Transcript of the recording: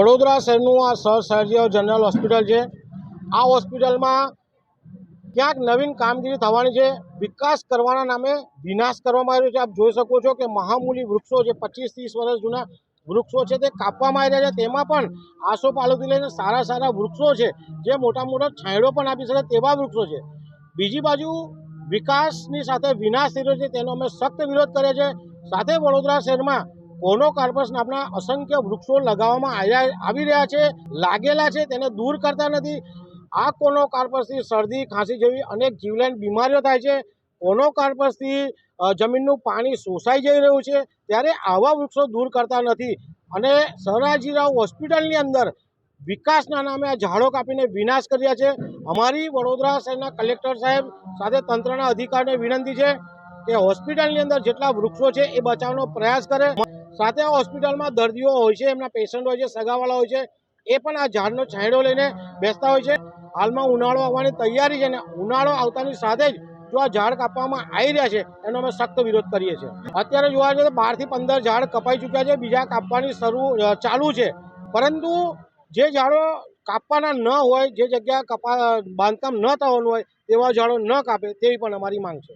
વડોદરા શહેરનું આ sir સર્જિયો general hospital છે. આ હોસ્પિટલમાં ક્યાંક નવીન કામગીરી થવાની છે. વિકાસ કરવાના નામે વિનાશ કરવામાં આવ્યો છે. આપ જોઈ શકો છો કે મહામૂલી વૃક્ષો જે પચીસ ત્રીસ વર્ષ જૂના વૃક્ષો છે તે કાપવામાં આવી રહ્યા છે. તેમાં પણ આસોપાલવથી લઈને સારા સારા વૃક્ષો છે. જે મોટા મોટા છાંયડો પણ આપી શકે તેવા વૃક્ષો છે. બીજી બાજુ વિકાસની સાથે વિનાશ થઈ રહ્યો છે. તેનો અમે સખ્ત વિરોધ કરીએ છીએ સાથે વડોદરા શહેરમાં કોનો કાર્પસ નામના અસંખ્ય વૃક્ષો લગાવવામાં આવ્યા આવી રહ્યા છે, લાગેલા છે, તેને દૂર કરતા નથી. આ કોનો કાર્પસથી શરદી, ખાંસી જેવી અનેક જીવલેણ બીમારીઓ થાય છે. કોનો કાર્પસથી જમીનનું પાણી શોષાઈ જઈ રહ્યું છે, ત્યારે આવા વૃક્ષો દૂર કરતા નથી. અને સયાજીરાવ હોસ્પિટલની અંદર વિકાસના નામે આ ઝાડો કાપીને વિનાશ કર્યા છે. અમારી વડોદરા શહેરના કલેક્ટર સાહેબ સાથે તંત્રના અધિકારીને વિનંતી છે કે હોસ્પિટલની અંદર જેટલા વૃક્ષો છે, એ બચાવવાનો પ્રયાસ કરે. સાથે આ હોસ્પિટલમાં દર્દીઓ હોય છે, એમના પેશન્ટ હોય છે, સગાવાળા હોય છે, એ પણ આ ઝાડનો છાંયડો લઈને બેસતા હોય છે. હાલમાં ઉનાળો આવવાની તૈયારી છે અને ઉનાળો આવતાની સાથે જ જો આ ઝાડ કાપવામાં આવી રહ્યા છે, એનો અમે સખ્ત વિરોધ કરીએ છીએ. અત્યારે જોવા જઈએ તો બારથી પંદર ઝાડ કપાઈ ચૂક્યા છે, બીજા કાપવાની શરૂ ચાલુ છે. પરંતુ જે ઝાડો કાપવાના ન હોય, જે જગ્યા કપા, બાંધકામ ન થવાનું હોય, તેવા ઝાડો ન કાપે, તેવી પણ અમારી માંગ છે.